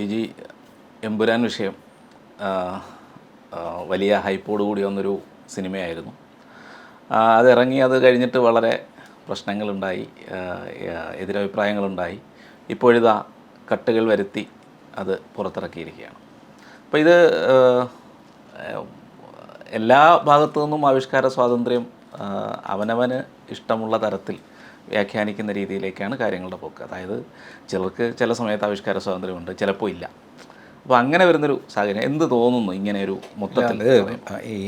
T G Empuraan വിഷയം വലിയ ഹൈപ്പോട് കൂടി വന്നൊരു സിനിമയായിരുന്നു. അത് അതിറങ്ങി അത് കഴിഞ്ഞിട്ട് വളരെ പ്രശ്നങ്ങളുണ്ടായി എതിരഭിപ്രായങ്ങളുണ്ടായി. ഇപ്പോഴിതാ കട്ടുകൾ വരുത്തി അത് പുറത്തിറക്കിയിരിക്കുകയാണ്. അപ്പോൾ ഇത് എല്ലാ ഭാഗത്തു നിന്നും ആവിഷ്കാര സ്വാതന്ത്ര്യം അവനവന് ഇഷ്ടമുള്ള തരത്തിൽ വ്യാഖ്യാനിക്കുന്ന രീതിയിലേക്കാണ് കാര്യങ്ങളുടെ പോക്ക്. അതായത് ചിലർക്ക് ചില സമയത്ത് ആവിഷ്കാര സ്വാതന്ത്ര്യമുണ്ട് ചിലപ്പോൾ ഇല്ല. അപ്പോൾ അങ്ങനെ വരുന്നൊരു സാഹചര്യം എന്ത് തോന്നുന്നു ഇങ്ങനെ ഒരു മൊത്തത്തിൽ ഈ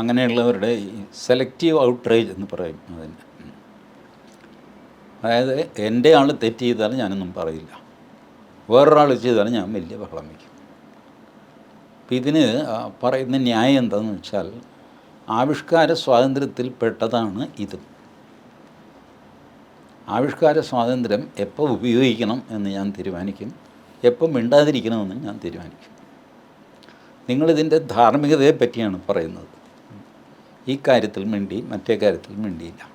അങ്ങനെയുള്ളവരുടെ സെലക്റ്റീവ് ഔട്ട്റേജ് എന്ന് പറയും അതിന്. അതായത് എന്റെ ആൾ തെറ്റ് ചെയ്താലും ഞാനൊന്നും പറയില്ല. വേറൊരാൾ ചെയ്താലും ഞാൻ വലിയ ബഹളം വയ്ക്കും. അപ്പം ഇതിന് പറയുന്ന ന്യായം എന്താണെന്ന് വെച്ചാൽ ആവിഷ്കാര സ്വാതന്ത്ര്യത്തിൽ പെട്ടതാണ് ഇതും. ആവിഷ്കാര സ്വാതന്ത്ര്യം എപ്പോൾ ഉപയോഗിക്കണം എന്ന് ഞാൻ തീരുമാനിക്കും എപ്പോൾ മിണ്ടാതിരിക്കണമെന്ന് ഞാൻ തീരുമാനിക്കും. നിങ്ങളിതിന്റെ ധാർമ്മികതയെ പറ്റിയാണ് പറയുന്നത്. ഈ കാര്യത്തിൽ മിണ്ടി മറ്റേ കാര്യത്തിൽ മിണ്ടിയില്ല.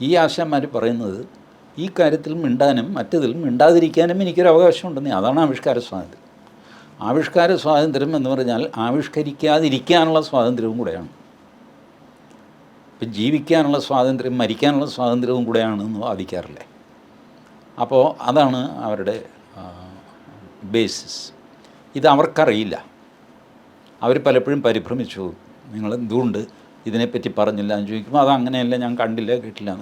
ഈ ആശാന്മാർ പറയുന്നത് ഈ കാര്യത്തിൽ മിണ്ടാനും മറ്റതിൽ മിണ്ടാതിരിക്കാനും എനിക്കൊരു അവകാശമുണ്ടെന്ന് അതാണ് ആവിഷ്കാര സ്വാതന്ത്ര്യം. ആവിഷ്കാര സ്വാതന്ത്ര്യം എന്ന് പറഞ്ഞാൽ ആവിഷ്കരിക്കാതിരിക്കാനുള്ള സ്വാതന്ത്ര്യവും കൂടെയാണ്. ഇപ്പം ജീവിക്കാനുള്ള സ്വാതന്ത്ര്യം മരിക്കാനുള്ള സ്വാതന്ത്ര്യവും കൂടെയാണെന്ന് വാദിക്കാറില്ലേ? അപ്പോൾ അതാണ് അവരുടെ ബേസിസ് ഇത് അവർക്കറിയില്ല. അവർ പലപ്പോഴും പരിഭ്രമിച്ചു. നിങ്ങൾ എന്തുകൊണ്ട് ഇതിനെപ്പറ്റി പറഞ്ഞില്ല എന്ന് ചോദിക്കുമ്പോൾ അത് അങ്ങനെയല്ല ഞാൻ കണ്ടില്ല കേട്ടില്ല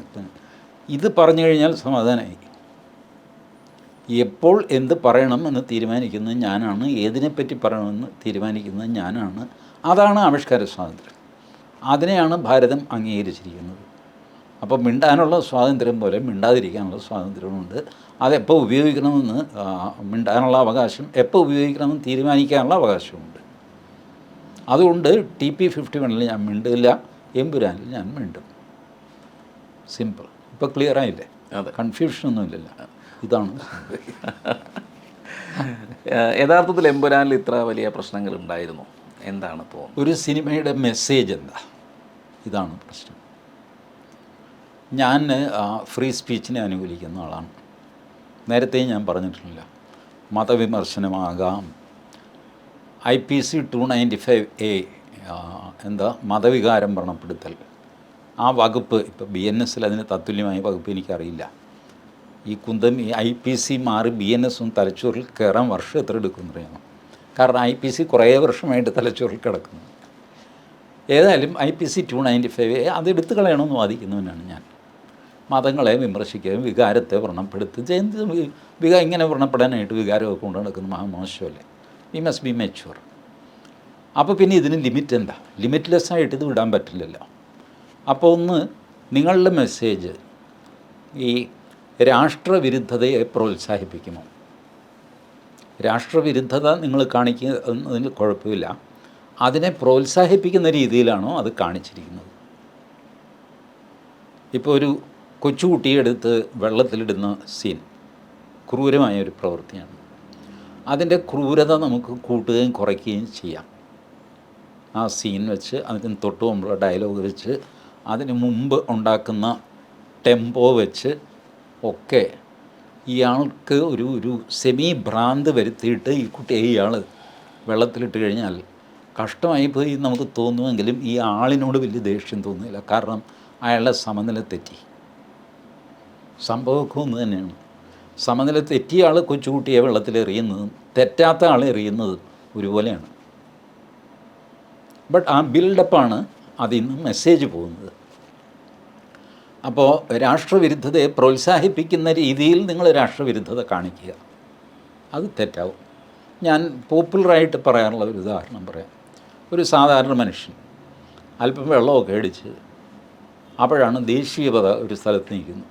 ഇത് പറഞ്ഞു കഴിഞ്ഞാൽ സമാധാനമായി. എപ്പോൾ എന്ത് പറയണം എന്ന് തീരുമാനിക്കുന്നത് ഞാനാണ് ഏതിനെപ്പറ്റി പറയണമെന്ന് തീരുമാനിക്കുന്നത് ഞാനാണ്. അതാണ് ആവിഷ്കാര സ്വാതന്ത്ര്യം. അതിനെയാണ് ഭാരതം അംഗീകരിച്ചിരിക്കുന്നത്. അപ്പോൾ മിണ്ടാനുള്ള സ്വാതന്ത്ര്യം പോലെ മിണ്ടാതിരിക്കാനുള്ള സ്വാതന്ത്ര്യമുണ്ട്. അതെപ്പോൾ ഉപയോഗിക്കണമെന്ന് മിണ്ടാനുള്ള അവകാശം എപ്പോൾ ഉപയോഗിക്കണമെന്ന് തീരുമാനിക്കാനുള്ള അവകാശമുണ്ട്. അതുകൊണ്ട് ടി പി ഫിഫ്റ്റി വണ്ണിൽ ഞാൻ മിണ്ടില്ല എമ്പുരാനിൽ ഞാൻ മിണ്ടും. സിമ്പിൾ. ഇപ്പോൾ ക്ലിയർ ആയില്ലേ? അതെ. കൺഫ്യൂഷനൊന്നുമില്ല ഇതാണ്. യഥാർത്ഥത്തിൽ എമ്പുരാനിൽ ഇത്ര വലിയ പ്രശ്നങ്ങൾ ഉണ്ടായിരുന്നു. എന്താണ് തോന്നുന്നത്? ഒരു സിനിമയുടെ മെസ്സേജ് എന്താ? ഇതാണ് പ്രശ്നം. ഞാൻ ഫ്രീ സ്പീച്ചിനെ അനുകൂലിക്കുന്ന ആളാണ്. നേരത്തെ ഞാൻ പറഞ്ഞിട്ടില്ല. മതവിമർശനമാകാം. I P C two ninety five A എന്താ മതവികാരം വ്രണപ്പെടുത്തൽ. ആ വകുപ്പ് ഇപ്പോൾ ബി എൻ എസിൽ അതിന് തത്തുല്യമായ വകുപ്പ് എനിക്കറിയില്ല. ഈ കുന്തം ഈ ഐ പി സി മാറി ബി എൻ എസും തലച്ചോറിൽ കയറാൻ വർഷം എത്ര എടുക്കുമെന്ന് അറിയാമോ? കാരണം ഐ പി സി കുറേ വർഷമായിട്ട് തലച്ചോറിൽ കിടക്കുന്നു. ഏതായാലും I P C two ninety five അത് എടുത്തു കളയണമെന്ന് വാദിക്കുന്നവനാണ് ഞാൻ. മതങ്ങളെ വിമർശിക്കുകയും വികാരത്തെ വ്രണപ്പെടുത്തുക എന്ത് വിക ഇങ്ങനെ വ്രണപ്പെടാനായിട്ട് വികാരമൊക്കെ കൊണ്ട് നടക്കുന്ന മഹാമോശമല്ലേ? വി മസ്റ്റ് ബി മെച്ചുവർ അപ്പോൾ പിന്നെ ഇതിന് ലിമിറ്റ് എന്താ? ലിമിറ്റ്ലെസ് ആയിട്ട് ഇത് വിടാൻ പറ്റില്ലല്ലോ. അപ്പോൾ ഒന്ന് നിങ്ങളുടെ മെസ്സേജ് ഈ രാഷ്ട്രവിരുദ്ധതയെ പ്രോത്സാഹിപ്പിക്കുമോ? രാഷ്ട്രവിരുദ്ധത നിങ്ങൾ കാണിക്കുന്നതിന് കുഴപ്പമില്ല. അതിനെ പ്രോത്സാഹിപ്പിക്കുന്ന രീതിയിലാണോ അത് കാണിച്ചിരിക്കുന്നത്? ഇപ്പോൾ ഒരു കൊച്ചുകുട്ടിയെടുത്ത് വെള്ളത്തിലിടുന്ന സീൻ ക്രൂരമായ ഒരു പ്രവൃത്തിയാണ്. അതിന്റെ ക്രൂരത നമുക്ക് കൂട്ടുകയും കുറയ്ക്കുകയും ചെയ്യാം. ആ സീൻ വെച്ച് അതിന് തൊട്ട് മുമ്പുള്ള ഡയലോഗ് വെച്ച് അതിന് മുമ്പ് ഉണ്ടാക്കുന്ന ടെമ്പോ വെച്ച് ഒക്കെ ഇയാൾക്ക് ഒരു ഒരു സെമി ഭ്രാന്ത് വരുത്തിയിട്ട് ഈ കുട്ടിയെ ഇയാൾ വെള്ളത്തിലിട്ട് കഴിഞ്ഞാൽ കഷ്ടമായി പോയി നമുക്ക് തോന്നുമെങ്കിലും ഈ ആളിനോട് വലിയ ദേഷ്യം തോന്നുന്നില്ല. കാരണം അയാളുടെ സമനില തെറ്റി. സംഭവമൊക്കെ ഒന്ന് തന്നെയാണ്. സമനില തെറ്റിയ ആൾ കൊച്ചുകുട്ടിയെ വെള്ളത്തിൽ എറിയുന്നതും തെറ്റാത്ത ആൾ എറിയുന്നത് ഒരുപോലെയാണ്. ബട്ട് ആ ബിൽഡപ്പാണ് അതിൽ നിന്ന് മെസ്സേജ് പോകുന്നത്. അപ്പോൾ രാഷ്ട്രവിരുദ്ധതയെ പ്രോത്സാഹിപ്പിക്കുന്ന രീതിയിൽ നിങ്ങൾ രാഷ്ട്രവിരുദ്ധത കാണിക്കുക. അത് തെറ്റാവും. ഞാൻ പോപ്പുലറായിട്ട് പറയാനുള്ള ഒരു ഉദാഹരണം പറയാം. ഒരു സാധാരണ മനുഷ്യൻ അല്പം വെള്ളമൊക്കെ അടിച്ച് അപ്പോഴാണ് ദേശീയപത ഒരു സ്ഥലത്ത് നിൽക്കുന്നത്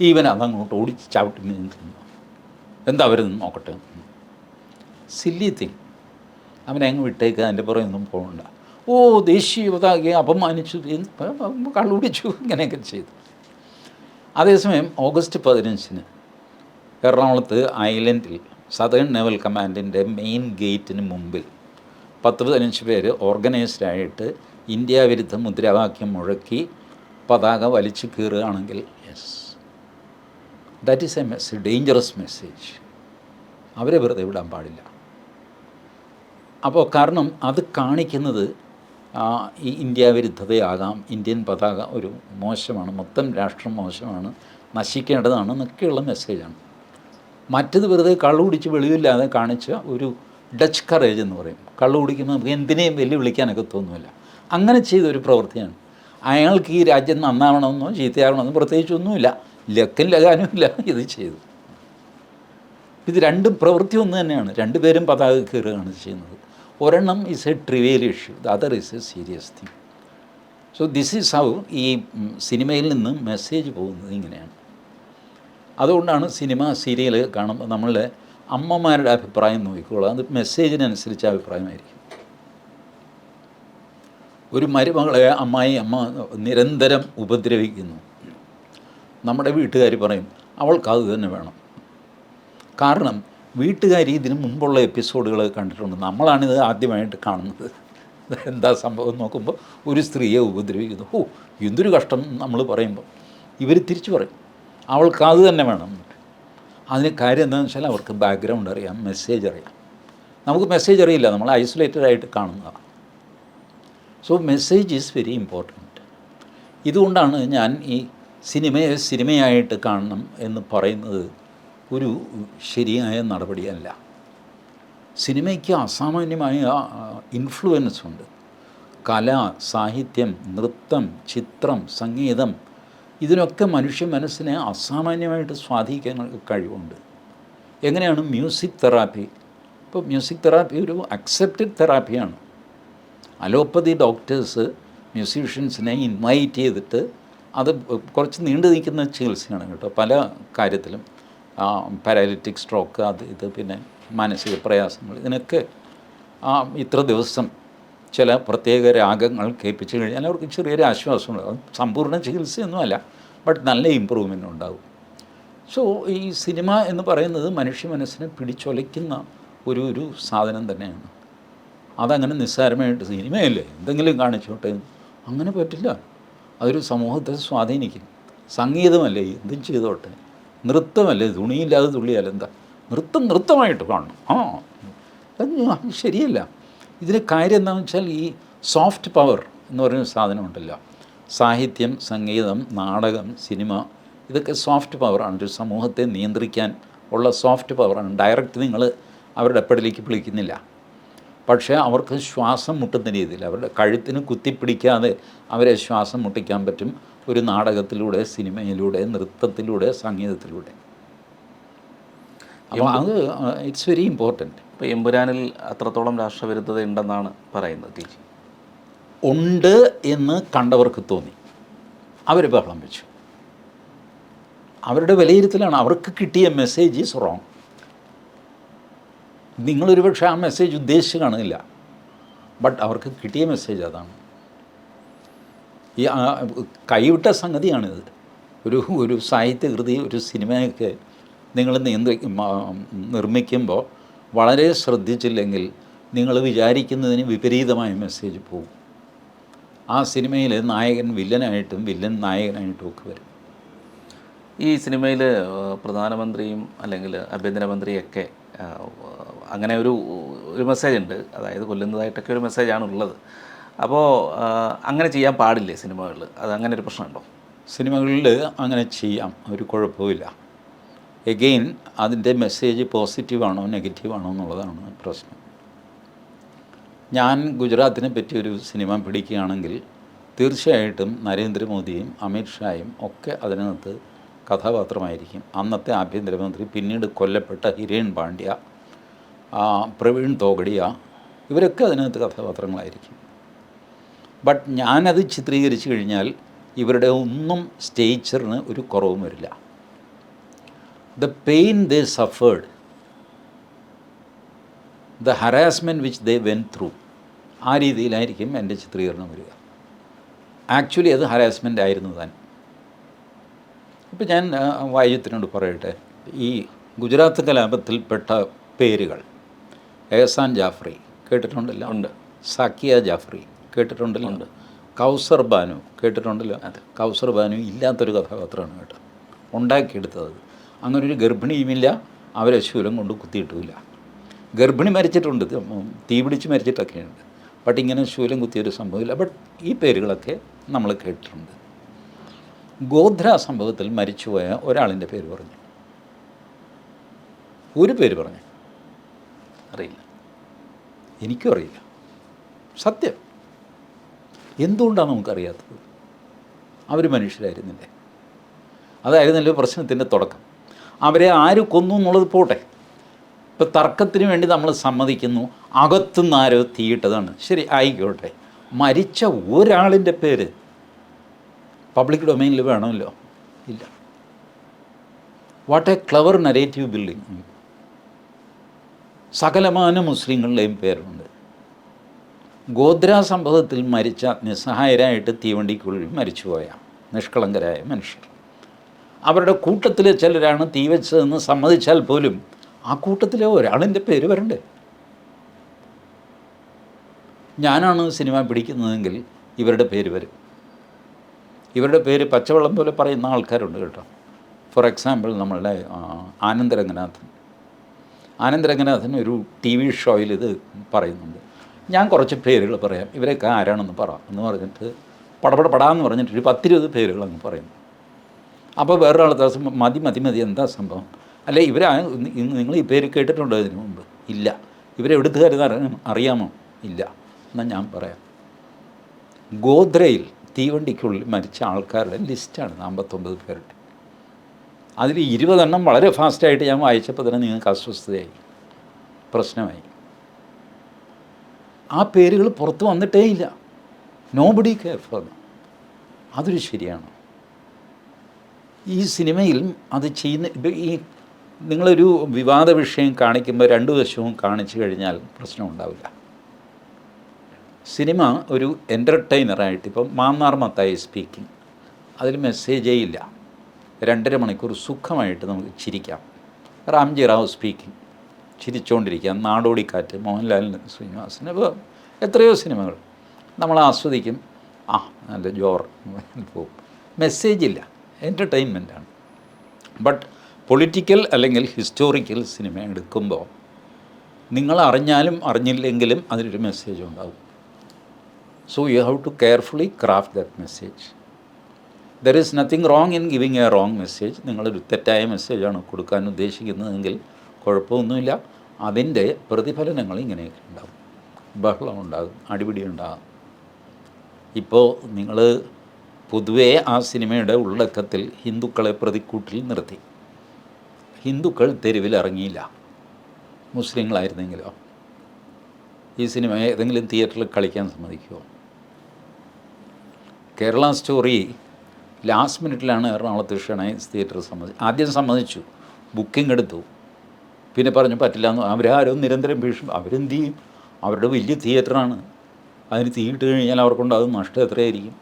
ഈവൻ അതങ്ങോട്ട് ഓടിച്ച് ചവിട്ടി നിൽക്കുന്നു എന്താ അവരെന്ന് നോക്കട്ടെ? സില്ലി തിങ് അവനെ വിട്ടേക്ക് അതിന്റെ പുറമൊന്നും പോകണ്ട. ഓ ദേശീയ പതാകയെ അപമാനിച്ചു കള്ളുപിടിച്ചു ഇങ്ങനെയൊക്കെ ചെയ്തു. അതേസമയം ഓഗസ്റ്റ് പതിനഞ്ചിന് എറണാകുളത്ത് ഐലൻഡിൽ സതേൺ നേവൽ കമാൻഡിന്റെ മെയിൻ ഗേറ്റിന് മുമ്പിൽ പത്ത് പതിനഞ്ച് പേര് ഓർഗനൈസ്ഡായിട്ട് ഇന്ത്യ വിരുദ്ധ മുദ്രാവാക്യം മുഴക്കി പതാക വലിച്ചു കീറുകയാണെങ്കിൽ yes. That is a message dangerous message അവരെ വെറുതെ വിടാൻ പാടില്ല. അപ്പോൾ കാരണം അത് കാണിക്കുന്നത് ഈ ഇന്ത്യ വിരുദ്ധതയാകാം ഇന്ത്യൻ പതാക ഒരു മോശമാണ് മൊത്തം രാഷ്ട്രം മോശമാണ് നശിക്കേണ്ടതാണ് എന്നൊക്കെയുള്ള മെസ്സേജാണ്. മറ്റത് വെറുതെ കള്ളു കുടിച്ച് വെളിവില്ലാതെ കാണിച്ച ഒരു ഡച്ച് കറേജ് എന്ന് പറയും. കള്ളു കുടിക്കുമ്പോൾ നമുക്ക് എന്തിനേയും വെല്ലുവിളിക്കാനൊക്കെ തോന്നുമില്ല അങ്ങനെ ചെയ്തൊരു പ്രവൃത്തിയാണ്. അയാൾക്ക് ഈ രാജ്യം നന്നാവണമെന്നോ ചീത്തയാവണമെന്നോ പ്രത്യേകിച്ചൊന്നുമില്ല. ലക്കും ലകാനുമില്ല ഇത് ചെയ്തു. ഇത് രണ്ടും പ്രവൃത്തി ഒന്ന് തന്നെയാണ്. രണ്ടുപേരും പതാക കയറുകയാണ് ചെയ്യുന്നത്. ഒരെണ്ണം is a trivial issue the other is a serious thing so this is how ഈ സിനിമയിൽ നിന്ന് മെസ്സേജ് പോകുന്നത് ഇങ്ങനെയാണ്. അതുകൊണ്ടാണ് സിനിമ സീരിയൽ കാണുമ്പോൾ നമ്മളുടെ അമ്മമാരുടെ അഭിപ്രായം നോക്കിക്കോളാം അത് മെസ്സേജിനനുസരിച്ച് അഭിപ്രായമായിരിക്കും. ഒരു മരുമകളെ അമ്മായി അമ്മ നിരന്തരം ഉപദ്രവിക്കുന്നു. നമ്മുടെ വീട്ടുകാർ പറയും അവൾക്ക് അത് തന്നെ വേണം. കാരണം വീട്ടുകാർ ഇതിന് മുമ്പുള്ള എപ്പിസോഡുകൾ കണ്ടിട്ടുണ്ട്. നമ്മളാണിത് ആദ്യമായിട്ട് കാണുന്നത്. എന്താ സംഭവം നോക്കുമ്പോൾ ഒരു സ്ത്രീയെ ഉപദ്രവിക്കുന്നു. ഓ എന്തൊരു കഷ്ടം നമ്മൾ പറയുമ്പോൾ. ഇവർ തിരിച്ചു പറയും. അവൾക്ക് അത് തന്നെ വേണം. അതിന് കാര്യം എന്താണെന്ന് വെച്ചാൽ അവർക്ക് ബാക്ക്ഗ്രൗണ്ട് അറിയാം മെസ്സേജ് അറിയാം. നമുക്ക് മെസ്സേജ് അറിയില്ല. നമ്മൾ ഐസൊലേറ്റഡ് ആയിട്ട് കാണുന്നതാണ്. So message is very important ഇതുകൊണ്ടാണ് ഞാൻ ഈ സിനിമയെ സിനിമയായിട്ട് കാണണം എന്ന് പറയുന്നത് ഒരു ശരിയായ നടപടിയല്ല. സിനിമയ്ക്ക് അസാമാന്യമായ ഇൻഫ്ലുവൻസ് ഉണ്ട്. കല സാഹിത്യം നൃത്തം ചിത്രം സംഗീതം ഇതിനൊക്കെ മനുഷ്യ മനസ്സിനെ അസാമാന്യമായിട്ട് സ്വാധീനിക്കാൻ കഴിവുണ്ട്. എങ്ങനെയാണ് മ്യൂസിക് തെറാപ്പി? ഇപ്പോൾ മ്യൂസിക് തെറാപ്പി ഒരു അക്സെപ്റ്റഡ് തെറാപ്പിയാണ്. അലോപ്പതി ഡോക്ടേഴ്സ് മ്യൂസീഷ്യൻസിനെ ഇൻവൈറ്റ് ചെയ്തിട്ട് അത് കുറച്ച് നീണ്ടു നിൽക്കുന്ന ചികിത്സയാണ് കേട്ടോ പല കാര്യത്തിലും. പാരാലിറ്റിക് സ്ട്രോക്ക് അത് ഇത് പിന്നെ മാനസിക പ്രയാസങ്ങൾ ഇതിനൊക്കെ ആ, ഇത്ര ദിവസം ചില പ്രത്യേക രാഗങ്ങൾ കേൾപ്പിച്ച് കഴിഞ്ഞാൽ അവർക്ക് ചെറിയൊരു ആശ്വാസം ഉണ്ടാകും സമ്പൂർണ ചികിത്സയൊന്നുമല്ല ബട്ട് നല്ല ഇമ്പ്രൂവ്മെന്റ് ഉണ്ടാകും സോ ഈ സിനിമ എന്ന് പറയുന്നത് മനുഷ്യ മനസ്സിനെ പിടിച്ചൊലയ്ക്കുന്ന ഒരു ഒരു സാധനം തന്നെയാണ്. അതങ്ങനെ നിസ്സാരമായിട്ട് സിനിമയല്ലേ? എന്തെങ്കിലും കാണിച്ചോട്ടെ? അങ്ങനെ പറ്റില്ല. അതൊരു സമൂഹത്തെ സ്വാധീനിക്കും. സംഗീതമല്ലേ? എന്തും ചെയ്തോട്ടെ? നൃത്തമല്ലേ? തുണിയില്ലാതെ തുള്ളിയാൽ എന്താ? നൃത്തം നൃത്തമായിട്ട് കാണണം. ആ. അത് ശരിയല്ല. ഇതിന് കാര്യം എന്താണെന്ന് വെച്ചാൽ ഈ സോഫ്റ്റ് പവർ എന്ന് പറയുന്ന സാധനമുണ്ടല്ലോ. സാഹിത്യം സംഗീതം നാടകം സിനിമ ഇതൊക്കെ സോഫ്റ്റ് പവറാണ് ഒരു സമൂഹത്തെ നിയന്ത്രിക്കാൻ ഉള്ള സോഫ്റ്റ് പവറാണ് ഡയറക്റ്റ് നിങ്ങൾ അവരുടെ എപ്പടിലേക്ക് വിളിക്കുന്നില്ല. പക്ഷേ അവർക്ക് ശ്വാസം മുട്ടുന്ന രീതിയിൽ അവരുടെ കഴുത്തിന് കുത്തിപ്പിടിക്കാതെ അവരെ ശ്വാസം മുട്ടിക്കാൻ പറ്റും. ഒരു നാടകത്തിലൂടെ സിനിമയിലൂടെ നൃത്തത്തിലൂടെ സംഗീതത്തിലൂടെ. അപ്പോൾ അത് ഇറ്റ്സ് വെരി ഇമ്പോർട്ടന്റ് ഇപ്പോൾ എമ്പുരാനിൽ അത്രത്തോളം രാഷ്ട്രവിരുദ്ധത ഉണ്ടെന്നാണ് പറയുന്നത് ടീച്ചി ഉണ്ട് എന്ന് കണ്ടവർക്ക് തോന്നി. അവർ ബഹളം വെച്ചു. അവരുടെ വിലയിരുത്തലാണ്. അവർക്ക് കിട്ടിയ മെസ്സേജ് ഈസ് റോങ് നിങ്ങളൊരു പക്ഷേ ആ മെസ്സേജ് ഉദ്ദേശിച്ച് കാണില്ല ബട്ട് അവർക്ക് കിട്ടിയ മെസ്സേജ് അതാണ്. ഈ കൈവിട്ട സംഗതിയാണിത്. ഒരു ഒരു സാഹിത്യകൃതി ഒരു സിനിമയൊക്കെ നിങ്ങൾ നിയന്ത്രി നിർമ്മിക്കുമ്പോൾ വളരെ ശ്രദ്ധിച്ചില്ലെങ്കിൽ നിങ്ങൾ വിചാരിക്കുന്നതിന് വിപരീതമായ മെസ്സേജ് പോകും. ആ സിനിമയിൽ നായകൻ വില്ലനായിട്ടും വില്ലൻ നായകനായിട്ടും ഒക്കെ വരും. ഈ സിനിമയിൽ പ്രധാനമന്ത്രിയും അല്ലെങ്കിൽ ആഭ്യന്തരമന്ത്രിയൊക്കെ അങ്ങനെ ഒരു ഒരു മെസ്സേജ് ഉണ്ട്. അതായത് കൊല്ലുന്നതായിട്ടൊക്കെ ഒരു മെസ്സേജാണ് ഉള്ളത് അപ്പോൾ അങ്ങനെ ചെയ്യാൻ പാടില്ലേ സിനിമകളിൽ അത് അങ്ങനെ ഒരു പ്രശ്നമുണ്ടോ? സിനിമകളിൽ അങ്ങനെ ചെയ്യാം. ഒരു കുഴപ്പമില്ല എഗെയിൻ അതിന്റെ മെസ്സേജ് പോസിറ്റീവാണോ നെഗറ്റീവാണോ എന്നുള്ളതാണ് പ്രശ്നം. ഞാൻ ഗുജറാത്തിനെ പറ്റി ഒരു സിനിമ പിടിക്കുകയാണെങ്കിൽ തീർച്ചയായിട്ടും നരേന്ദ്രമോദിയും അമിത്ഷായും ഒക്കെ അതിനകത്ത് കഥാപാത്രമായിരിക്കും. അന്നത്തെ ആഭ്യന്തരമന്ത്രി പിന്നീട് കൊല്ലപ്പെട്ട ഹിരേൻ പാണ്ഡ്യ പ്രവീൺ തോഗഡിയ ഇവരൊക്കെ അതിനകത്ത് കഥാപാത്രങ്ങളായിരിക്കും. ബട്ട് ഞാനത് ചിത്രീകരിച്ചു കഴിഞ്ഞാൽ ഇവരുടെ ഒന്നും സ്റ്റേച്ചറിന് ഒരു കുറവും വരില്ല. The pain they suffered the harassment which they went through ആ രീതിയിലായിരിക്കും എന്റെ ചിത്രീകരണം വരിക. ആക്ച്വലി അത് ഹറാസ്മെന്റ് ആയിരുന്നു താൻ. ഇപ്പം ഞാൻ വായുത്തിനോട് പറയട്ടെ. ഈ ഗുജറാത്ത് കലാപത്തിൽപ്പെട്ട പേരുകൾ എഹസാൻ ജാഫ്രി കേട്ടിട്ടുണ്ടല്ലോ? ഉണ്ട്. സാക്കിയ ജാഫ്രി. കേട്ടിട്ടുണ്ടല്ലോ. ഉണ്ട്. കൗസർ ബാനു കേട്ടിട്ടുണ്ടല്ലോ. കൗസർ ബാനു ഇല്ലാത്തൊരു കഥാപാത്രമാണ് കേട്ടോ. ഉണ്ടാക്കിയെടുത്തത്. അങ്ങനെ ഒരു ഗർഭിണിയുമില്ല അവരെ ശൂലം കൊണ്ട് കുത്തിയിട്ടുമില്ല. ഗർഭിണി മരിച്ചിട്ടുണ്ട് തീ പിടിച്ച് മരിച്ചിട്ടൊക്കെയുണ്ട്. ബട്ട് ഇങ്ങനെ ശൂലം കുത്തിയൊരു സംഭവമില്ല. ബട്ട് ഈ പേരുകളൊക്കെ നമ്മൾ കേട്ടിട്ടുണ്ട്. ഗോധ്ര സംഭവത്തിൽ മരിച്ചുപോയ ഒരാളിന്റെ പേര് പറഞ്ഞു. ഒരു പേര് പറഞ്ഞു. അറിയില്ല. എനിക്കും അറിയില്ല. സത്യം. എന്തുകൊണ്ടാണ് നമുക്കറിയാത്തത്? അവർ മനുഷ്യരായിരുന്നില്ലേ? അതായിരുന്നല്ലോ പ്രശ്നത്തിന്റെ തുടക്കം. അവരെ ആര് കൊന്നു എന്നുള്ളത് പോട്ടെ. ഇപ്പം തർക്കത്തിന് വേണ്ടി നമ്മൾ സമ്മതിക്കുന്നു. അകത്തുനിന്ന് ആരോ തീയിട്ടതാണ്. ശരി ആയിക്കോട്ടെ. മരിച്ച ഒരാളിന്റെ പേര് പബ്ലിക് ഡൊമൈനിൽ വേണമല്ലോ? ഇല്ല. What a clever narrative building സകലമാന മുസ്ലിങ്ങളുടെയും പേരുണ്ട്. ഗോദ്ര സംഭവത്തിൽ മരിച്ച നിസ്സഹായരായിട്ട് തീവണ്ടിക്കുള്ളിൽ മരിച്ചുപോയ നിഷ്കളങ്കരായ മനുഷ്യർ. അവരുടെ കൂട്ടത്തിലെ ചിലരാണ് തീ വെച്ചതെന്ന് സമ്മതിച്ചാൽ പോലും ആ കൂട്ടത്തിലെ ഒരാളിന്റെ പേര് വരണ്ടേ? ഞാനാണ് സിനിമ പിടിക്കുന്നതെങ്കിൽ ഇവരുടെ പേര് വരും. ഇവരുടെ പേര് പച്ചവെള്ളം പോലെ പറയുന്ന ആൾക്കാരുണ്ട് കേട്ടോ. ഫോർ എക്സാമ്പിൾ നമ്മളുടെ ആനന്ദരംഗനാഥൻ ആനന്ദ് രംഗനാഥൻ. ആനന്ദ് രംഗനാഥൻ ഒരു ടി വി ഷോയിൽ ഇത് പറയുന്നുണ്ട്. ഞാൻ കുറച്ച് പേരുകൾ പറയാം. ഇവരൊക്കെ ആരാണെന്ന് പറ. എന്ന് പറഞ്ഞിട്ട് പടപട പടാന്ന് പറഞ്ഞിട്ട് ഒരു പത്തിരുപത് പേരുകൾ അങ്ങ് പറയുന്നു അപ്പോൾ വേറൊരാൾ ദിവസം മതി മതി മതി എന്താ സംഭവം? അല്ലെ ഇവരാ നിങ്ങൾ ഈ പേര് കേട്ടിട്ടുണ്ടോ ഇതിനു മുമ്പ്? ഇല്ല. ഇവരെവിടുത്തുകാരെന്ന് അറിയാമോ? ഇല്ല. എന്നാൽ ഞാൻ പറയാം. ഗോദ്രയിൽ തീവണ്ടിക്കുള്ളിൽ മരിച്ച ആൾക്കാരുടെ ലിസ്റ്റാണ് അമ്പത്തൊമ്പത് പേരുടെ. അതിൽ ഇരുപതെണ്ണം വളരെ ഫാസ്റ്റായിട്ട് ഞാൻ വായിച്ചപ്പോൾ തന്നെ നിങ്ങൾക്ക് അസ്വസ്ഥതയായി. പ്രശ്നമായി. ആ പേരുകൾ പുറത്ത് വന്നിട്ടേ ഇല്ല. നോബഡി കെയർ ഫോർ അതൊരു ശരിയാണ്. ഈ സിനിമയിൽ അത് ചെയ്യുന്ന ഈ നിങ്ങളൊരു വിവാദ വിഷയം കാണിക്കുമ്പോൾ രണ്ട് വശവും കാണിച്ചു കഴിഞ്ഞാൽ പ്രശ്നം ഉണ്ടാവില്ല. സിനിമ ഒരു എന്റർടൈനറായിട്ട് ഇപ്പം മാന്നാർ മത്തായി സ്പീക്കിംഗ് അതിൽ മെസ്സേജേ ഇല്ല. രണ്ടര മണിക്കൂർ സുഖമായിട്ട് നമുക്ക് ചിരിക്കാം. റാംജി റാവു സ്പീക്കിംഗ് ചിരിച്ചുകൊണ്ടിരിക്കാം നാടോടിക്കാറ്റ് മോഹൻലാലിന് ശ്രീനിവാസൻ ഇപ്പോൾ എത്രയോ സിനിമകൾ. നമ്മൾ ആസ്വദിക്കും ആ നല്ല ജോർ പോവും. മെസ്സേജ് ഇല്ല എന്റർടൈൻമെന്റാണ് ബട്ട് പൊളിറ്റിക്കൽ അല്ലെങ്കിൽ ഹിസ്റ്റോറിക്കൽ സിനിമ എടുക്കുമ്പോൾ നിങ്ങൾ അറിഞ്ഞാലും അറിഞ്ഞില്ലെങ്കിലും അതിനൊരു മെസ്സേജ് ഉണ്ടാവും. So you have to carefully craft that message there is nothing wrong in giving a wrong message നിങ്ങളൊരു തെറ്റായ മെസ്സേജാണ് കൊടുക്കാൻ ഉദ്ദേശിക്കുന്നതെങ്കിൽ കുഴപ്പമൊന്നുമില്ല. അതിന്റെ പ്രതിഫലനങ്ങൾ ഇങ്ങനെയൊക്കെ ഉണ്ടാകും ബഹളം ഉണ്ടാകും അടിപിടി ഉണ്ടാകും. ഇപ്പോൾ നിങ്ങൾ പൊതുവേ ആ സിനിമയുടെ ഉള്ളടക്കത്തിൽ ഹിന്ദുക്കളെ പ്രതിക്കൂട്ടിൽ നിർത്തി. ഹിന്ദുക്കൾ തെരുവിൽ ഇറങ്ങിയില്ല. മുസ്ലിങ്ങളായിരുന്നെങ്കിലോ? ഈ സിനിമ ഏതെങ്കിലും തിയേറ്ററിൽ കളിക്കാൻ സമ്മതിക്കുമോ കേരള സ്റ്റോറി ലാസ്റ്റ് മിനിറ്റിലാണ് എറണാകുളത്ത് ഷണൈസ് തിയേറ്റർ സമ്മതി ആദ്യം സമ്മതിച്ചു. ബുക്കിംഗ് എടുത്തു. പിന്നെ പറഞ്ഞു പറ്റില്ല എന്ന് അവരാരും നിരന്തരം ഭീഷണി അവരെന്ത് ചെയ്യും? അവരുടെ വലിയ തിയേറ്ററാണ്. അതിന് തീയിട്ട് കഴിഞ്ഞാൽ അവർക്കുണ്ടാകും നഷ്ടം എത്രയായിരിക്കും?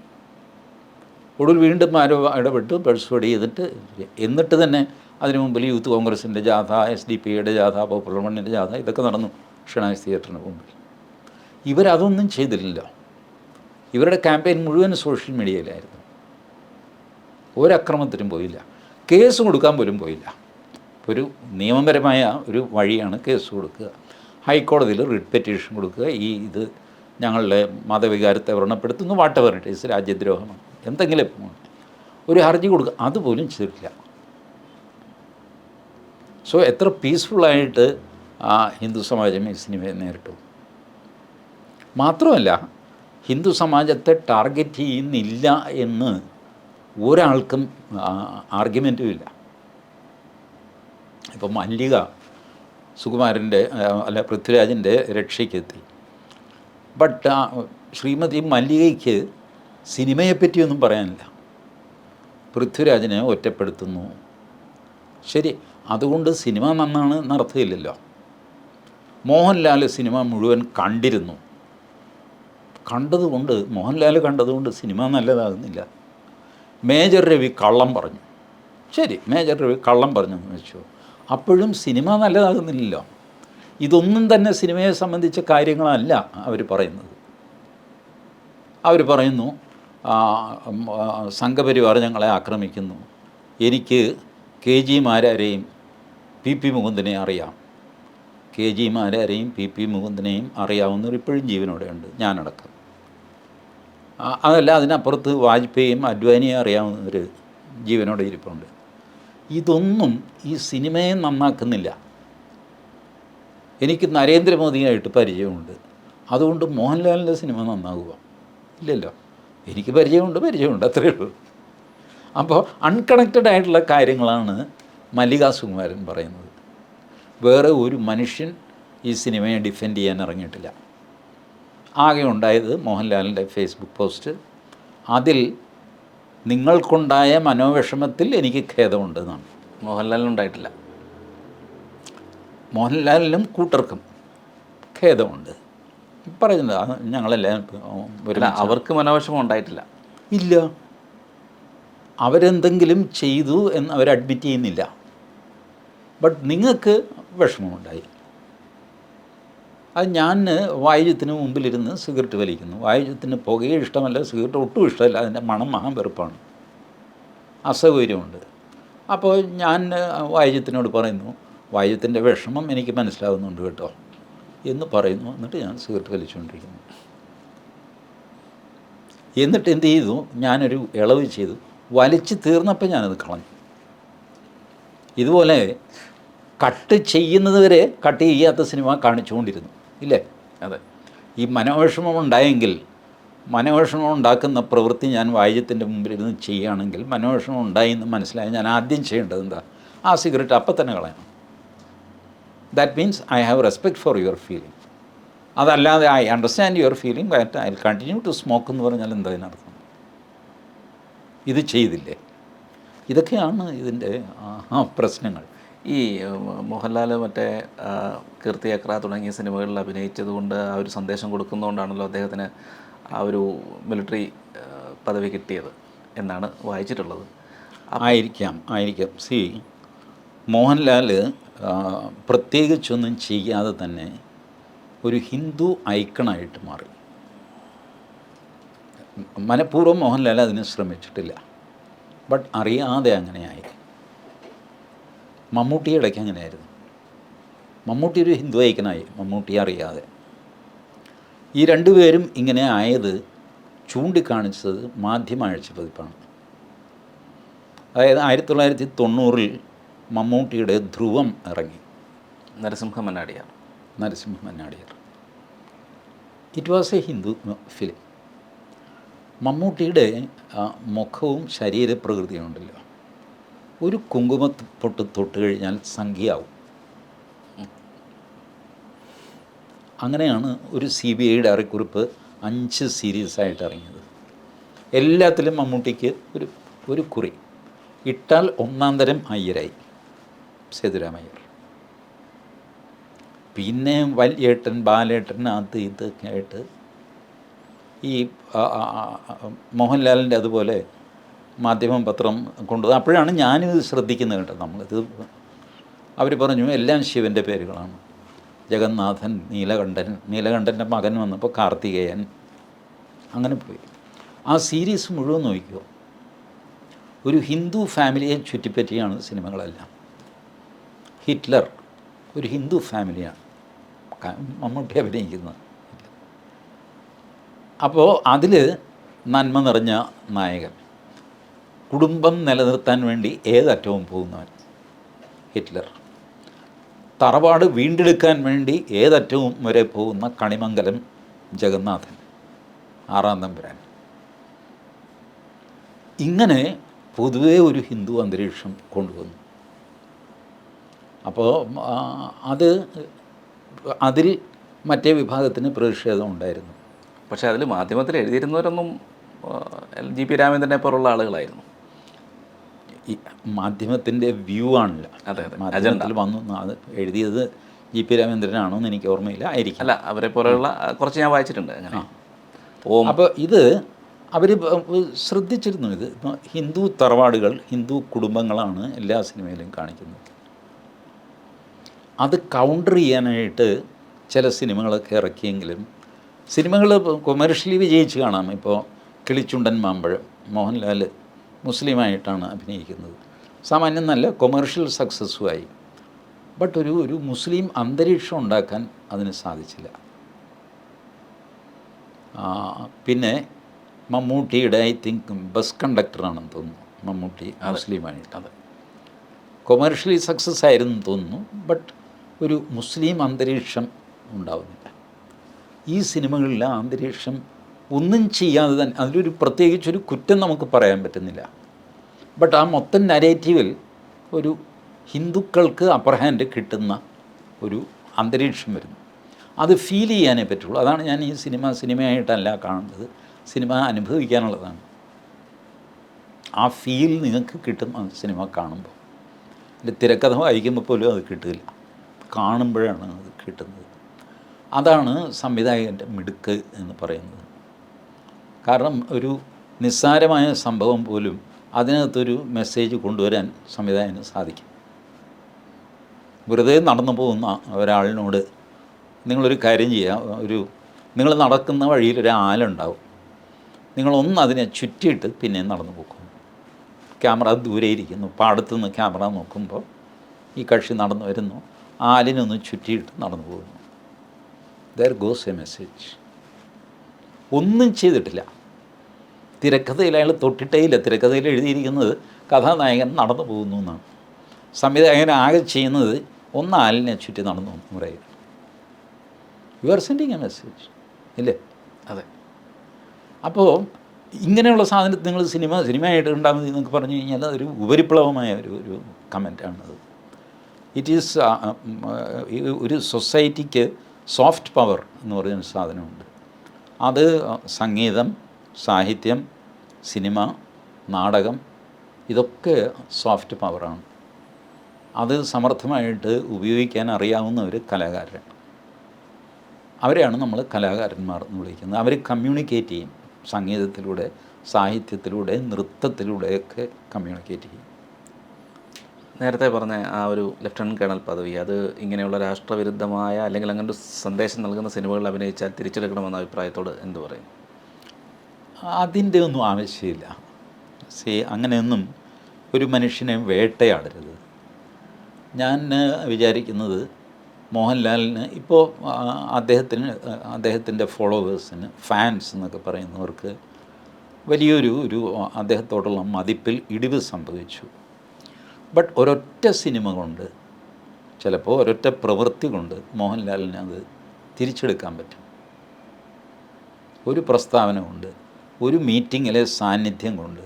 ഒടുവിൽ വീണ്ടും ആരോ ഇടപെട്ട് പെർസുവടി ചെയ്തിട്ട് എന്നിട്ട് തന്നെ അതിനു മുമ്പിൽ യൂത്ത് കോൺഗ്രസിന്റെ ജാഥ എസ് ഡി പിയുടെ ജാഥ പോപ്പുലർ മണ്ണിന്റെ ജാഥ ഇതൊക്കെ നടന്നു ഷണൈസ് തിയേറ്ററിന് മുമ്പിൽ. ഇവരതൊന്നും ചെയ്തില്ല ഇവരുടെ ക്യാമ്പയിൻ മുഴുവൻ സോഷ്യൽ മീഡിയയിലായിരുന്നു. ഒരക്രമത്തിനും പോയില്ല. കേസ് കൊടുക്കാൻ പോലും പോയില്ല. ഒരു നിയമപരമായ ഒരു വഴിയാണ് കേസ് കൊടുക്കുക. ഹൈക്കോടതിയിൽ റിട്ട് പെറ്റീഷൻ കൊടുക്കുക. ഈ ഇത് ഞങ്ങളുടെ മതവികാരത്തെ വ്രണപ്പെടുത്തുന്നു. വാട്ടവർ ഇറ്റ് ഈസ് രാജ്യദ്രോഹമാണ്. എന്തെങ്കിലും ഒരു ഹർജി കൊടുക്കുക. അതുപോലും ചെയ്തിട്ടില്ല. സോ എത്ര പീസ്ഫുള്ളായിട്ട് ആ ഹിന്ദു സമാജം ഈ സിനിമയെ നേരിട്ടു. മാത്രമല്ല ഹിന്ദു സമാജത്തെ ടാർഗറ്റ് ചെയ്യുന്നില്ല എന്ന് ഒരാൾക്കും ആർഗ്യുമെന്റും ഇല്ല. ഇപ്പം മല്ലിക സുകുമാരന്റെ അല്ല പൃഥ്വിരാജിന്റെ രക്ഷയ്ക്കെത്തി. ബട്ട് ശ്രീമതി മല്ലികയ്ക്ക് സിനിമയെപ്പറ്റിയൊന്നും പറയാനില്ല. പൃഥ്വിരാജിനെ ഒറ്റപ്പെടുത്തുന്നു. ശരി അതുകൊണ്ട് സിനിമ നന്നാണ് നടത്തുകയില്ലല്ലോ മോഹൻലാൽ സിനിമ മുഴുവൻ കണ്ടിരുന്നു. കണ്ടതുകൊണ്ട് മോഹൻലാൽ കണ്ടതുകൊണ്ട് സിനിമ നല്ലതാകുന്നില്ല. മേജർ രവി കള്ളം പറഞ്ഞു. ശരി മേജർ രവി കള്ളം പറഞ്ഞു എന്ന് വെച്ചു. അപ്പോഴും സിനിമ നല്ലതാകുന്നില്ലല്ലോ. ഇതൊന്നും തന്നെ സിനിമയെ സംബന്ധിച്ച കാര്യങ്ങളല്ല അവർ പറയുന്നത്. അവർ പറയുന്നു സംഘപരിവാർ ഞങ്ങളെ ആക്രമിക്കുന്നു. എനിക്ക് കെ ജി മാരാരെയും പി പി മുകുന്ദനെയും അറിയാം. കെ ജി മാരാരെയും പി പി മുകുന്ദനെയും അറിയാവുന്നവർ ഇപ്പോഴും ജീവനോടെയുണ്ട് ഞാനടക്കം. അതല്ല അതിനപ്പുറത്ത് വാജ്പേയിയും അഡ്വാനിയും അറിയാവുന്നവർ ജീവനോടെ ഇരിപ്പുണ്ട്. ഇതൊന്നും ഈ സിനിമയെ നന്നാക്കുന്നില്ല. എനിക്ക് നരേന്ദ്രമോദിയായിട്ട് പരിചയമുണ്ട്. അതുകൊണ്ട് മോഹൻലാലിന്റെ സിനിമ നന്നാകുക ഇല്ലല്ലോ. എനിക്ക് പരിചയമുണ്ട് പരിചയമുണ്ട് അത്രയേ ഉള്ളൂ. അപ്പോൾ അൺകണക്റ്റഡ് ആയിട്ടുള്ള കാര്യങ്ങളാണ് മല്ലികാ സുകുമാരൻ പറയുന്നത്. വേറെ ഒരു മനുഷ്യൻ ഈ സിനിമയെ ഡിഫെൻഡ് ചെയ്യാൻ ഇറങ്ങിയിട്ടില്ല. ആകെ ഉണ്ടായത് മോഹൻലാലിന്റെ ഫേസ്ബുക്ക് പോസ്റ്റ്. അതിൽ നിങ്ങൾക്കുണ്ടായ മനോവിഷമത്തിൽ എനിക്ക് ഖേദമുണ്ടെന്നാണ് മോഹൻലാലിനുണ്ടായിട്ടില്ല മോഹൻലാലിനും കൂട്ടർക്കും ഖേദമുണ്ട്. പറയുന്നത് ഞങ്ങളെല്ലാം ഒരു അവർക്ക് മനോവിഷമം ഉണ്ടായിട്ടില്ല. ഇല്ല. അവരെന്തെങ്കിലും ചെയ്തു എന്ന് അവർ അഡ്മിറ്റ് ചെയ്യുന്നില്ല. ബട്ട് നിങ്ങൾക്ക് വിഷമമുണ്ടായി. അത് ഞാൻ വായുജത്തിന് മുമ്പിലിരുന്ന് സിഗരറ്റ് വലിക്കുന്നു. വായുജത്തിന് പുകയെ ഇഷ്ടമല്ല സിഗരറ്റ് ഒട്ടും ഇഷ്ടമല്ല. അതിന്റെ മണം മഹാൻ വെറുപ്പാണ്. അസൗകര്യമുണ്ട്. അപ്പോൾ ഞാൻ വായുജത്തിനോട് പറയുന്നു വായുജത്തിന്റെ വിഷമം എനിക്ക് മനസ്സിലാകുന്നുണ്ട് കേട്ടോ എന്ന് പറയുന്നു. എന്നിട്ട് ഞാൻ സിഗരറ്റ് വലിച്ചുകൊണ്ടിരിക്കുന്നു. എന്നിട്ട് എന്ത് ചെയ്തു? ഞാനൊരു ഇളവ് ചെയ്തു. വലിച്ചു തീർന്നപ്പോൾ ഞാനത് കളഞ്ഞു. ഇതുപോലെ കട്ട് ചെയ്യുന്നത് വരെ കട്ട് ചെയ്യാത്ത സിനിമ കാണിച്ചുകൊണ്ടിരുന്നു. ഇല്ലേ? അതെ. ഈ മനോവിഷമം ഉണ്ടായെങ്കിൽ മനോവിഷമം ഉണ്ടാക്കുന്ന പ്രവൃത്തി ഞാൻ വായുജത്തിന്റെ മുമ്പിലിരുന്ന് ചെയ്യുകയാണെങ്കിൽ മനോവിഷമം ഉണ്ടായി എന്ന് മനസ്സിലായി ഞാൻ ആദ്യം ചെയ്യേണ്ടത് എന്താ? ആ സിഗരറ്റ് അപ്പം തന്നെ കളയണം. That means I have respect for your feeling അതല്ലാതെ I understand your feeling but I continue to smoke എന്ന് പറഞ്ഞാൽ എന്താ അതിനർത്ഥം? ഇത് ചെയ്തില്ലേ? ഇതൊക്കെയാണ് ഇതിന്റെ പ്രശ്നങ്ങൾ. ഈ മോഹൻലാൽ മറ്റേ കീർത്തി അക്ര തുടങ്ങിയ സിനിമകളിൽ അഭിനയിച്ചതുകൊണ്ട് ആ ഒരു സന്ദേശം കൊടുക്കുന്നതുകൊണ്ടാണല്ലോ അദ്ദേഹത്തിന് ആ ഒരു മിലിറ്ററി പദവി കിട്ടിയത് എന്നാണ് വായിച്ചിട്ടുള്ളത്. ആയിരിക്കാം ആയിരിക്കാം. സി മോഹൻലാൽ പ്രത്യേകിച്ചൊന്നും ചെയ്യാതെ തന്നെ ഒരു ഹിന്ദു ഐക്കണായിട്ട് മാറി. മനഃപൂർവം മോഹൻലാൽ അതിന് ശ്രമിച്ചിട്ടില്ല. ബട്ട് അറിയാതെ അങ്ങനെയായി. മമ്മൂട്ടി ഇടയ്ക്ക് അങ്ങനെയായിരുന്നു. മമ്മൂട്ടി ഒരു ഹിന്ദു ഐക്കനായി മമ്മൂട്ടി അറിയാതെ. ഈ രണ്ടുപേരും ഇങ്ങനെ ആയത് ചൂണ്ടിക്കാണിച്ചത് മാധ്യമ ആഴ്ച പതിപ്പാണ് അതായത് ആയിരത്തി തൊള്ളായിരത്തി തൊണ്ണൂറിൽ മമ്മൂട്ടിയുടെ ധ്രുവം ഇറങ്ങി. Narasimha Mannadiyar. Narasimha Mannadiyar. It was a Hindu film മമ്മൂട്ടിയുടെ മുഖവും ശരീരപ്രകൃതിയും ഉണ്ടല്ലോ. ഒരു കുങ്കുമ പൊട്ട് തൊട്ട് കഴിഞ്ഞാൽ സംഖ്യയാവും. അങ്ങനെയാണ് ഒരു സി ബി ഐയുടെ അറിക്കുറിപ്പ് അഞ്ച് സീരീസ് ആയിട്ട് ഇറങ്ങിയത്. എല്ലാത്തിലും മമ്മൂട്ടിക്ക് ഒരു ഒരു കുറി. ഇട്ടാൽ ഒന്നാം തരം അയ്യരായി സേതുരാമയ്യർ പിന്നെ വല്യേട്ടൻ ബാലേട്ടൻ അത് ഇതൊക്കെ ആയിട്ട് ഈ മോഹൻലാലിന്റെ അതുപോലെ മാധ്യമം പത്രം കൊണ്ടുവന്നത് അപ്പോഴാണ് ഞാനിത് ശ്രദ്ധിക്കുന്നത് കേട്ടോ നമ്മളിത് അവർ പറഞ്ഞു എല്ലാം ശിവന്റെ പേരുകളാണ്. ജഗന്നാഥൻ നീലകണ്ഠൻ നീലകണ്ഠന്റെ മകൻ വന്നപ്പോൾ കാർത്തികേയൻ. അങ്ങനെ പോയി. ആ സീരീസ് മുഴുവൻ നോക്കിയോ ഒരു ഹിന്ദു ഫാമിലിയെ ചുറ്റിപ്പറ്റിയാണ് സിനിമകളെല്ലാം. ഹിറ്റ്ലർ ഒരു ഹിന്ദു ഫാമിലിയാണ്. മമ്മൂട്ടി അഭിനയിക്കുന്നത്. അപ്പോൾ അതിൽ നന്മ നിറഞ്ഞ നായകൻ. കുടുംബം നിലനിർത്താൻ വേണ്ടി ഏതറ്റവും പോകുന്നവൻ? ഹിറ്റ്ലർ. തറവാട് വീണ്ടെടുക്കാൻ വേണ്ടി ഏതറ്റവും വരെ പോകുന്ന കണിമംഗലം ജഗന്നാഥൻ. ആറാം തമ്പുരാൻ. ഇങ്ങനെ പൊതുവേ ഒരു ഹിന്ദു അന്തരീക്ഷം കൊണ്ടുവന്നു. അപ്പോൾ അത് അതിൽ മറ്റേ വിഭാഗത്തിന് പ്രതിഷേധം ഉണ്ടായിരുന്നു. പക്ഷേ അതിൽ മാധ്യമത്തിൽ എഴുതിയിരുന്നവരൊന്നും ജി പി രാമേന്ദ്രനെ പോലുള്ള ആളുകളായിരുന്നു. ഈ മാധ്യമത്തിന്റെ വ്യൂ ആണല്ലോ. അതെ, അതെ. മാധ്യമത്തിൽ വന്നു അത് എഴുതിയത് ജി പി രാമേന്ദ്രനാണോ എന്ന് എനിക്ക് ഓർമ്മയില്ല ആയിരിക്കും. അല്ല അവരെ പോലെയുള്ള കുറച്ച് ഞാൻ വായിച്ചിട്ടുണ്ട് അങ്ങനെ. ഓം അപ്പോൾ ഇത് അവർ ശ്രദ്ധിച്ചിരുന്നു ഇത് ഇപ്പോൾ ഹിന്ദു തറവാടുകൾ ഹിന്ദു കുടുംബങ്ങളാണ് എല്ലാ സിനിമയിലും കാണിക്കുന്നത്. അത് കൗണ്ടർ ചെയ്യാനായിട്ട് ചില സിനിമകളൊക്കെ ഇറക്കിയെങ്കിലും സിനിമകൾ കൊമേഴ്ഷ്യലി വിജയിച്ച് കാണാം. ഇപ്പോൾ കിളിച്ചുണ്ടൻ മാമ്പഴം മോഹൻലാൽ മുസ്ലിമായിട്ടാണ് അഭിനയിക്കുന്നത്. സാമാന്യം നല്ല കൊമേർഷ്യൽ സക്സസ്സുമായി ബട്ട് ഒരു ഒരു മുസ്ലിം അന്തരീക്ഷം ഉണ്ടാക്കാൻ അതിന് സാധിച്ചില്ല. പിന്നെ മമ്മൂട്ടിയുടെ ഐ തിങ്ക് ബസ് കണ്ടക്ടറാണെന്ന് തോന്നുന്നു. മമ്മൂട്ടി മുസ്ലിമായിട്ട്. അത്. കൊമേഴ്ഷ്യലി സക്സസ് ആയിരുന്നു തോന്നുന്നു. ബട്ട് ഒരു മുസ്ലിം അന്തരീക്ഷം ഉണ്ടാവുന്നില്ല. ഈ സിനിമകളിലെ ആ അന്തരീക്ഷം ഒന്നും ചെയ്യാതെ തന്നെ അതിലൊരു പ്രത്യേകിച്ചൊരു കുറ്റം നമുക്ക് പറയാൻ പറ്റുന്നില്ല. ബട്ട് ആ മൊത്തം നരേറ്റീവിൽ ഒരു ഹിന്ദുക്കൾക്ക് അപ്പർ ഹാൻഡ് കിട്ടുന്ന ഒരു അന്തരീക്ഷം വരുന്നു. അത് ഫീൽ ചെയ്യാനേ പറ്റുള്ളൂ. അതാണ് ഞാൻ ഈ സിനിമ സിനിമയായിട്ടല്ല കാണുന്നത്. സിനിമ അനുഭവിക്കാനുള്ളതാണ്. ആ ഫീൽ നിങ്ങൾക്ക് കിട്ടും ആ സിനിമ കാണുമ്പോൾ. എന്റെ തിരക്കഥ വായിക്കുമ്പോൾ പോലും അത് കിട്ടില്ല. കാണുമ്പോഴാണ് അത് കിട്ടുന്നത്. അതാണ് സംവിധായകന്റെ മിടുക്ക് എന്ന് പറയുന്നത്. കാരണം ഒരു നിസ്സാരമായ സംഭവം പോലും അതിനകത്തൊരു മെസ്സേജ് കൊണ്ടുവരാൻ സംവിധായകന് സാധിക്കും. വെറുതെ നടന്നു പോകുന്ന ഒരാളിനോട് നിങ്ങളൊരു കാര്യം ചെയ്യുക ഒരു നിങ്ങൾ നടക്കുന്ന വഴിയിൽ ഒരു ആലുണ്ടാവും നിങ്ങളൊന്ന് അതിനെ ചുറ്റിയിട്ട് പിന്നെ നടന്നു പോകും ക്യാമറ ദൂരെ ഇരിക്കുന്നു. പാടത്തുനിന്ന് ക്യാമറ നോക്കുമ്പോൾ ഈ കക്ഷി നടന്നു വരുന്നു. ആലിനൊന്ന് ചുറ്റിയിട്ട് നടന്നു പോകുന്നു. ദർ ഗോസ് എ മെസ്സേജ് ഒന്നും ചെയ്തിട്ടില്ല. തിരക്കഥയിൽ അയാൾ തൊട്ടിട്ടേ ഇല്ല തിരക്കഥയിൽ എഴുതിയിരിക്കുന്നത് കഥാനായകൻ നടന്നു പോകുന്നു എന്നാണ്. സംവിധായകൻ ആകെ ചെയ്യുന്നത് ഒന്ന് ആലിനെ ചുറ്റി നടന്നു പറയുക you are sending a message ഇല്ലേ? അതെ. അപ്പോൾ ഇങ്ങനെയുള്ള സാധനം നിങ്ങൾ സിനിമ സിനിമയായിട്ട് ഉണ്ടാകുന്നത് എന്നൊക്കെ പറഞ്ഞു കഴിഞ്ഞാൽ അതൊരു ഉപരിപ്ലവമായ ഒരു ഒരു കമന്റാണത്. ഇറ്റ് ഈസ് ഒരു സൊസൈറ്റിക്ക് സോഫ്റ്റ് പവർ എന്ന് പറയുന്ന സാധനമുണ്ട്. അത് സംഗീതം സാഹിത്യം സിനിമ നാടകം ഇതൊക്കെ സോഫ്റ്റ് പവറാണ്. അത് സമർത്ഥമായിട്ട് ഉപയോഗിക്കാൻ അറിയാവുന്ന ഒരു കലാകാരൻ. അവരെയാണ് നമ്മൾ കലാകാരന്മാർ എന്ന് വിളിക്കുന്നത്. അവർ കമ്മ്യൂണിക്കേറ്റ് ചെയ്യും. സംഗീതത്തിലൂടെ സാഹിത്യത്തിലൂടെ നൃത്തത്തിലൂടെയൊക്കെ കമ്മ്യൂണിക്കേറ്റ് ചെയ്യും. നേരത്തെ പറഞ്ഞ ആ ഒരു ലഫ്റ്റനന്റ് കേണൽ പദവി അത് ഇങ്ങനെയുള്ള രാഷ്ട്രവിരുദ്ധമായ അല്ലെങ്കിൽ അങ്ങനെ ഒരു സന്ദേശം നൽകുന്ന സിനിമകളിൽ അഭിനയിച്ചാൽ തിരിച്ചെടുക്കണമെന്ന അഭിപ്രായത്തോട് എന്ത് പറയും? അതിന്റെ ഒന്നും ആവശ്യമില്ല. സി അങ്ങനെയൊന്നും ഒരു മനുഷ്യനെ വേട്ടയാടരുത്. ഞാൻ വിചാരിക്കുന്നത് മോഹൻലാലിന് ഇപ്പോൾ അദ്ദേഹത്തിന് അദ്ദേഹത്തിന്റെ ഫോളോവേഴ്സിന് ഫാൻസ് എന്നൊക്കെ പറയുന്നവർക്ക് വലിയൊരു ഒരു അദ്ദേഹത്തോടുള്ള മതിപ്പിൽ ഇടിവ് സംഭവിച്ചു. ബട്ട് ഒരൊറ്റ സിനിമ കൊണ്ട് ചിലപ്പോൾ ഒരൊറ്റ പ്രവൃത്തി കൊണ്ട് മോഹൻലാലിന് അത് തിരിച്ചെടുക്കാൻ പറ്റും. ഒരു പ്രസ്താവന കൊണ്ട് ഒരു മീറ്റിങ്ങിലെ സാന്നിധ്യം കൊണ്ട്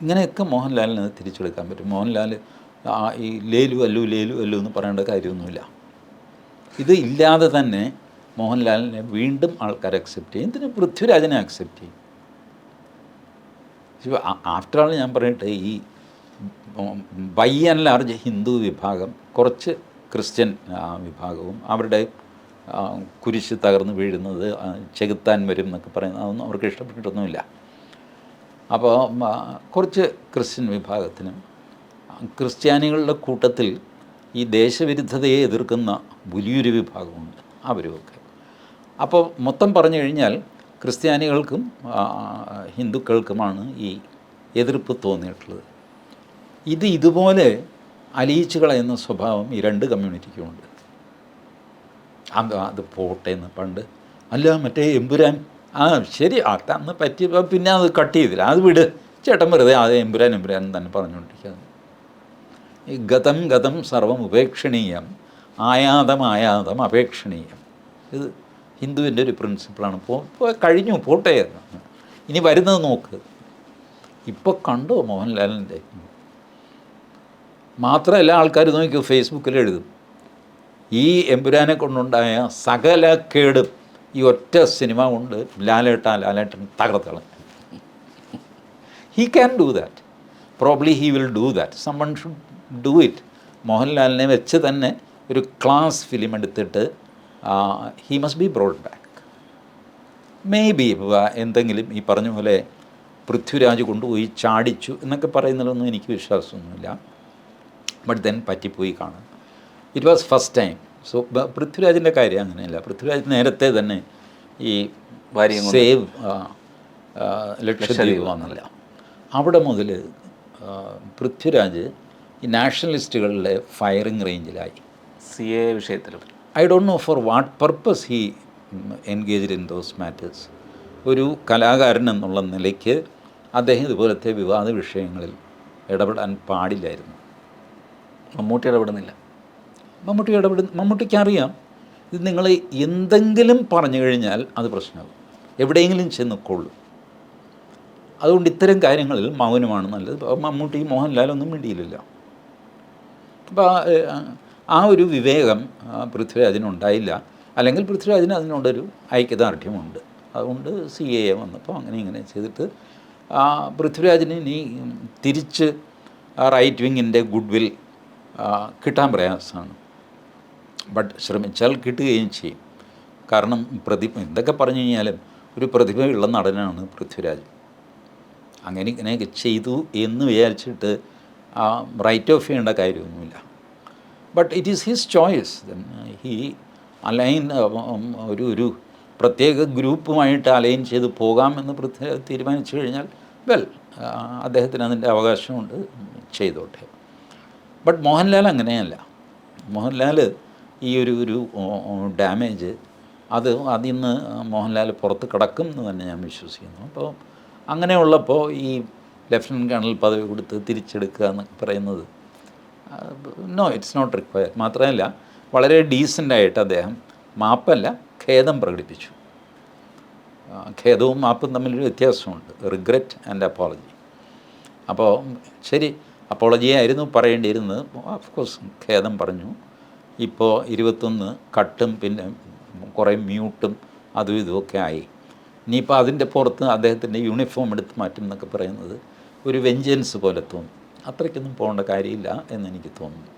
ഇങ്ങനെയൊക്കെ മോഹൻലാലിന് അത് തിരിച്ചെടുക്കാൻ പറ്റും. മോഹൻലാൽ ആ ഈ ലേലു അല്ലു ലേലു അല്ലു എന്ന് പറയേണ്ട കാര്യമൊന്നുമില്ല. ഇത് ഇല്ലാതെ തന്നെ മോഹൻലാലിനെ വീണ്ടും ആൾക്കാർ അക്സെപ്റ്റ് ചെയ്യും. ഇതിന് പൃഥ്വിരാജിനെ അക്സെപ്റ്റ് ചെയ്യും? ആഫ്റ്റർ ആൾ ഞാൻ പറയട്ടെ ഈ ബൈ ആൻഡ് ലാർജ് ഹിന്ദു വിഭാഗം കുറച്ച് ക്രിസ്ത്യൻ വിഭാഗവും അവരുടെ കുരിശ് തകർന്ന് വീഴുന്നത് ചെകുത്താൻ വരും എന്നൊക്കെ പറയുന്നത് അതൊന്നും അവർക്ക് ഇഷ്ടപ്പെട്ടിട്ടൊന്നുമില്ല. അപ്പോൾ കുറച്ച് ക്രിസ്ത്യൻ വിഭാഗത്തിനും ക്രിസ്ത്യാനികളുടെ കൂട്ടത്തിൽ ഈ ദേശവിരുദ്ധതയെ എതിർക്കുന്ന വലിയൊരു വിഭാഗമുണ്ട് അവരുമൊക്കെ. അപ്പോൾ മൊത്തം പറഞ്ഞു കഴിഞ്ഞാൽ ക്രിസ്ത്യാനികൾക്കും ഹിന്ദുക്കൾക്കുമാണ് ഈ എതിർപ്പ് തോന്നിയിട്ടുള്ളത്. ഇത് ഇതുപോലെ അലിയിച്ചു കളയുന്ന സ്വഭാവം ഈ രണ്ട് കമ്മ്യൂണിറ്റിക്കുമുണ്ട്. അത് അത് പോട്ടെ എന്ന് പണ്ട്. അല്ല മറ്റേ എമ്പുരാൻ. ആ ശരി അത് അന്ന് പറ്റി പിന്നെ അത് കട്ട് ചെയ്തില്ല. അത് വിട്. ചേട്ടൻ വെറുതെ അത് എമ്പുരാൻ എമ്പുരാൻ തന്നെ പറഞ്ഞുകൊണ്ടിരിക്കുന്നത് ഈ ഗതം ഗതം സർവം ഉപേക്ഷണീയം ആയാതം ആയാതം അപേക്ഷണീയം. ഇത് ഹിന്ദുവിന്റെ ഒരു പ്രിൻസിപ്പിളാണ്. പോ- കഴിഞ്ഞു പോട്ടെ ഇനി വരുന്നത് നോക്ക്. ഇപ്പോൾ കണ്ടോ മോഹൻലാലിന്റെ മാത്രമല്ല ആൾക്കാർ നോക്കി ഫേസ്ബുക്കിൽ എഴുതും. ഈ എമ്പുരാനെ കൊണ്ടുണ്ടായ സകല കേടും ഈ ഒറ്റ സിനിമ കൊണ്ട് ലാലേട്ട Lalettan തകർത്തള he can do that probably he will do that someone should do it മോഹൻലാലിനെ വെച്ച് തന്നെ ഒരു ക്ലാസ് ഫിലിം എടുത്തിട്ട് he must be brought back may be എന്തെങ്കിലും ഈ പറഞ്ഞ പോലെ പൃഥ്വിരാജ് കൊണ്ടുപോയി ചാടിച്ചു എന്നൊക്കെ പറയുന്നതിലൊന്നും എനിക്ക് വിശ്വാസമൊന്നുമില്ല. ബട്ട് ദെൻ പറ്റിപ്പോയി കാണും. It was first time so പൃഥ്വിരാജിന്റെ കാര്യം അങ്ങനെയല്ല. പൃഥ്വിരാജ് നേരത്തെ തന്നെ ഈ ഭാര്യ സേവ് ലക്ഷദ്വീപ് വന്നില്ല. അവിടെ മുതൽ പൃഥ്വിരാജ് ഈ നാഷണലിസ്റ്റുകളുടെ ഫയറിംഗ് റേഞ്ചിലായി. സി എ വിഷയത്തിൽ. I don't know for what purpose he engaged in those matters ഒരു കലാകാരൻ എന്നുള്ള നിലയ്ക്ക് അദ്ദേഹം ഇതുപോലത്തെ വിവാദ വിഷയങ്ങളിൽ ഇടപെടാൻ പാടില്ലായിരുന്നു. മമ്മൂട്ടി ഇടപെടുന്നില്ല. മമ്മൂട്ടി ഇടപെടുന്ന മമ്മൂട്ടിക്ക് അറിയാം ഇത് നിങ്ങൾ എന്തെങ്കിലും പറഞ്ഞു കഴിഞ്ഞാൽ അത് പ്രശ്നമാകും. എവിടെയെങ്കിലും ചെന്ന് കൊള്ളും. അതുകൊണ്ട് ഇത്തരം കാര്യങ്ങളിൽ മൗനമാണ് നല്ലത്. മമ്മൂട്ടി മോഹൻലാലൊന്നും മിണ്ടിയില്ലല്ലോ. അപ്പോൾ ആ, ഒരു വിവേകം പൃഥ്വിരാജിനുണ്ടായില്ല അല്ലെങ്കിൽ പൃഥ്വിരാജിന് അതിനോടൊരു ഐക്യദാർഢ്യമുണ്ട്. അതുകൊണ്ട് സി എ വന്നപ്പോൾ അങ്ങനെ ഇങ്ങനെ ചെയ്തിട്ട് പൃഥ്വിരാജിന് ഇനി തിരിച്ച് റൈറ്റ് വിങ്ങിന്റെ ഗുഡ് വിൽ കിട്ടാൻ പ്രയാസമാണ്. ബട്ട് ശ്രമിച്ചാൽ കിട്ടുകയും ചെയ്യും. കാരണം പ്രതിഭ എന്തൊക്കെ പറഞ്ഞു കഴിഞ്ഞാലും ഒരു പ്രതിഭയുള്ള നടനാണ് പൃഥ്വിരാജ്. അങ്ങനെ ഇങ്ങനെയൊക്കെ ചെയ്തു എന്ന് വിചാരിച്ചിട്ട് റൈറ്റ് ഓഫ് ചെയ്യേണ്ട കാര്യമൊന്നുമില്ല. But it is his choice he align ഒരു ഒരു പ്രത്യേക ഗ്രൂപ്പുമായിട്ട് അലൈൻ ചെയ്ത് പോകാമെന്ന് തീരുമാനിച്ചു കഴിഞ്ഞാൽ വെൽ അദ്ദേഹത്തിന് അതിന്റെ അവകാശമുണ്ട്. ചെയ്തോട്ടെ. ബട്ട് മോഹൻലാൽ അങ്ങനെയല്ല. മോഹൻലാൽ ഈ ഒരു ഒരു ഡാമേജ് അത് അതിൽ നിന്ന് മോഹൻലാൽ പുറത്ത് കിടക്കും എന്ന് തന്നെ ഞാൻ വിശ്വസിക്കുന്നു. അപ്പോൾ അങ്ങനെയുള്ളപ്പോൾ ഈ ലെഫ്റ്റനന്റ് കേണൽ പദവി കൊടുത്ത് തിരിച്ചെടുക്കുക എന്നൊക്കെ പറയുന്നത് നോ ഇറ്റ്സ് നോട്ട് റിക്വയർ മാത്രമല്ല വളരെ ഡീസന്റായിട്ട് അദ്ദേഹം മാപ്പല്ല ഖേദം പ്രകടിപ്പിച്ചു. ഖേദവും മാപ്പും തമ്മിലൊരു വ്യത്യാസമുണ്ട്. റിഗ്രറ്റ് ആൻഡ് അപ്പോളജി അപ്പോൾ ശരി അപ്പോളജി ആയിരുന്നു പറയേണ്ടിയിരുന്നത്. ഓഫ് കോഴ്സ് ഖേദം പറഞ്ഞു. ഇപ്പോൾ ഇരുപത്തൊന്ന് കട്ടും പിന്നെ കുറേ മ്യൂട്ടും അതും ഇതുമൊക്കെ ആയി. ഇനിയിപ്പോൾ അതിന്റെ പുറത്ത് അദ്ദേഹത്തിന്റെ യൂണിഫോം എടുത്ത് മാറ്റും എന്നൊക്കെ പറയുന്നത് ഒരു വെഞ്ചൻസ് പോലെ തോന്നും. അത്രയ്ക്കൊന്നും പോകേണ്ട കാര്യമില്ല എന്നെനിക്ക് തോന്നുന്നു.